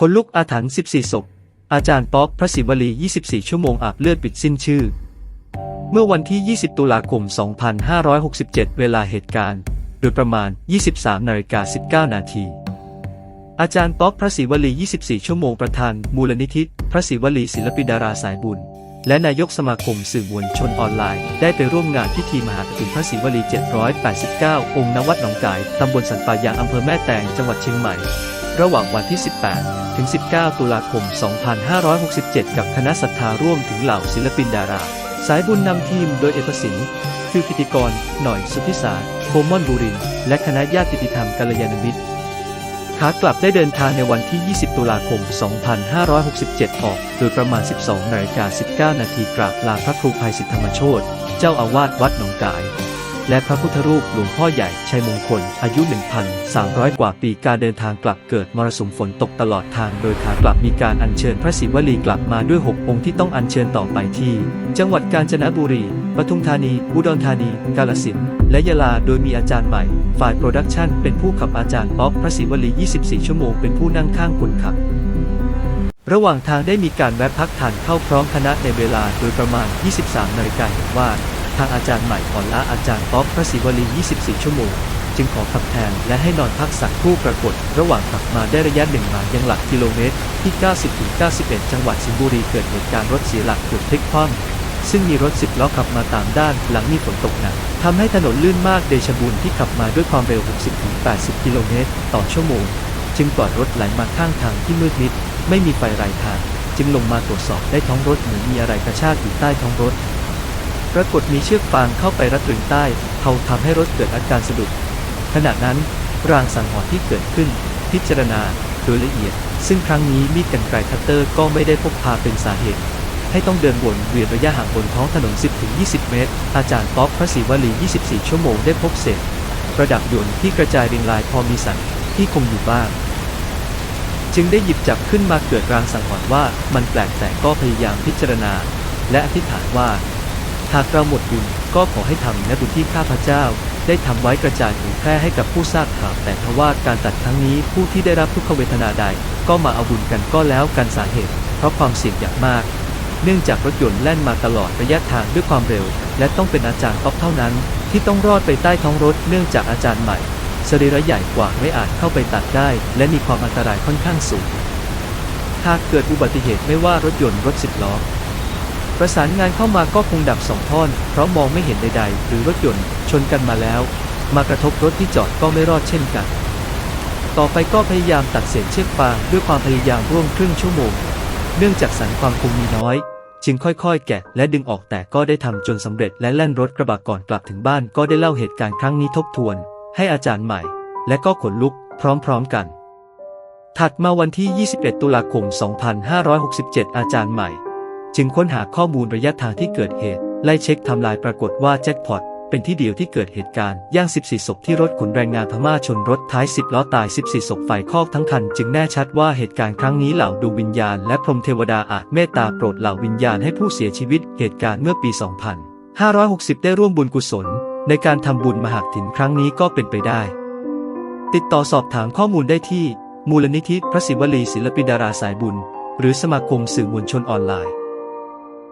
คนลุกอาถรรพ์14 ศพ อาจารย์ป๊อกพระศิวลี 24 ชั่วโมงอาบเลือดปิดสิ้นชื่อ เมื่อวันที่ 20 ตุลาคม 2567 เวลาเหตุการณ์ โดยประมาณ 23นาฬิกา19 นาที อาจารย์ป๊อกพระศิวลี 24 ชั่วโมงประธาน มูลนิธิพระศิวลีศิลปินดาราสายบุญ และนายกสมาคมสื่อมวลชนออนไลน์ ได้ไปร่วมงานพิธีมหากฐินพระศิวลี 789 องค์ณวัดหนองกาย ตำบลสันป่ายางอำเภอแม่แตง จังหวัดเชียงใหม่ ระหว่างวันที่ 18 ถึง 19 ตุลาคม 2567 กับคณะศรัทธาร่วมถึงเหล่าศิลปินดารา สายบุญนำทีมโดยเอกสินคือพิธีกร หน่อยสุทธิสารโคมอนบุริน และคณะญาติติธรรมกัลยาณมิตรขากลับได้เดินทางในวันที่ 20 ตุลาคม 2567 ออก โดยประมาณ 12นาฬิกา19 นาทีกราบลาพระครูภัยสิทธธรรมโชตเจ้าอาวาสวัดหนองกาย และพระพุทธรูปหลวงพ่อใหญ่ชัยมงคล อายุ 1,300 กว่าปีการเดินทางกลับเกิดมรสุมฝนตกตลอดทาง โดยขากลับมีการอัญเชิญพระศิวลีกลับมาด้วย 6 องค์ที่ต้องอัญเชิญต่อไปที่ จังหวัดกาญจนบุรี ปทุมธานี อุดรธานี กาฬสินธุ์และยะลาโดยมีอาจารย์ใหม่ ฝ่ายโปรดักชันเป็นผู้ขับอาจารย์ป๊อปพระศิวลี 24 ชั่วโมงเป็นผู้นั่งข้างคนขับระหว่างทางได้มีการแวะพักทานเข้าพร้อมคณะในเวลาโดยประมาณ 23 นาฬิกาเห็นว่า ทางอาจารย์ใหม่อ่อล้าอาจารย์ป๊อปพระศิวลี 24 ชั่วโมง จึงขอขับแทนและให้นอนพักสักครู่ปรากฏ ระหว่างขับมาได้ระยะหนึ่งมายังหลักกิโลเมตร ที่ 90-91 จังหวัดสิงห์บุรีเกิดเหตุการณ์รถเสียหลักเกิดพลิกคว่ำซึ่งมีรถสิบล้อขับมาตามด้านหลังมีฝนตกหนักทำให้ถนนลื่นมากเดชบุญที่ขับมาด้วยความเร็ว 60-80 กิโลเมตร ต่อชั่วโมง จึงปล่อยรถไหลมาข้างทางที่มืดมิด ไม่มีไฟรายทาง จึงลงมาตรวจสอบได้ท้องรถเหมือนมีอะไรกระชากอยู่ใต้ท้องรถ ปรากฏมีเชือกฟางเข้าไปรัดรึงใต้เขาทำให้รถเกิดอาการสะดุด ขณะนั้นรางสังหรณ์ที่เกิดขึ้น พิจารณาโดยละเอียด ซึ่งครั้งนี้มีดกรรไกรคัตเตอร์ก็ไม่ได้พกพาเป็นสาเหตุ ให้ต้องเดินวนเวียนระยะห่างบนท้องถนน 10-20 เมตร อาจารย์ป๊อปพระศิวลี 24 ชั่วโมงได้พบเศษประดับยนต์ที่กระจายเรียงรายพอมีสันที่คงอยู่บ้าง จึงได้หยิบจับขึ้นมาเกิดรางสังหรณ์ว่ามันแปลกแต่ก็พยายามพิจารณา และอธิษฐานว่า หากเราหมดบุญก็ขอให้ทำและบุญที่ข้าพเจ้า ได้ทำไว้กระจายเผยแพร่ให้กับผู้ทราบข่าวแต่ทว่าการตัดครั้งนี้ผู้ที่ได้รับทุกขเวทนาใด ก็มาเอาบุญกันก็แล้วกันสาเหตุ เพราะความเสี่ยงอย่างมาก เนื่องจากรถยนต์แล่นมาตลอดระยะทางด้วยความเร็ว และต้องเป็นอาจารย์ท็อปเท่านั้น ที่ต้องรอดไปใต้ท้องรถ เนื่องจากอาจารย์ใหม่สรีระใหญ่กว่าไม่อาจเข้าไปตัดได้ และมีความอันตรายค่อนข้างสูงหากเกิดอุบัติเหตุไม่ว่ารถยนต์รถสิบล้อ ประสานงานเข้ามาก็คงดับสองท่อน เพราะมองไม่เห็นใดๆ หรือรถยนต์ชนกันมาแล้ว มากระทบรถที่จอดก็ไม่รอดเช่นกัน ต่อไปก็พยายามตัดเศษเชือกฟางด้วยความพยายามร่วมครึ่งชั่วโมง เนื่องจากสันความคงมีน้อย จึงค่อยๆ แกะและดึงออกแต่ก็ได้ทำจนสำเร็จและแล่นรถกระบะก่อนกลับถึงบ้านก็ได้เล่าเหตุการณ์ครั้งนี้ทบทวน ให้อาจารย์ใหม่ และก็ขนลุกพร้อมๆกันถัดมาวันที่ 21 ตุลาคม 2567 อาจารย์ใหม่ จึงค้นหาข้อมูลระยะทางที่เกิดเหตุ ไล่เช็คทำลายปรากฏว่าแจ็คพอตเป็นที่เดียวที่เกิดเหตุการณ์ย่าง 14 ศพที่รถขนแรงงานพม่าชนรถท้าย 10 ล้อตาย 14 ศพไฟคอกทั้งคัน จึงแน่ชัดว่าเหตุการณ์ครั้งนี้เหล่าดวงวิญญาณและพรหมเทวดาอาจเมตตาโปรดเหล่าวิญญาณให้ผู้เสียชีวิตเหตุการณ์เมื่อปี 2560 ได้ร่วมบุญกุศล ในการทำบุญมหากถินครั้งนี้ก็เป็นไปได้ ติดต่อสอบถามข้อมูลได้ที่ มูลนิธิพระศิวลีศิลปินดาราสายบุญ หรือสมาคมสื่อมวลชนออนไลน์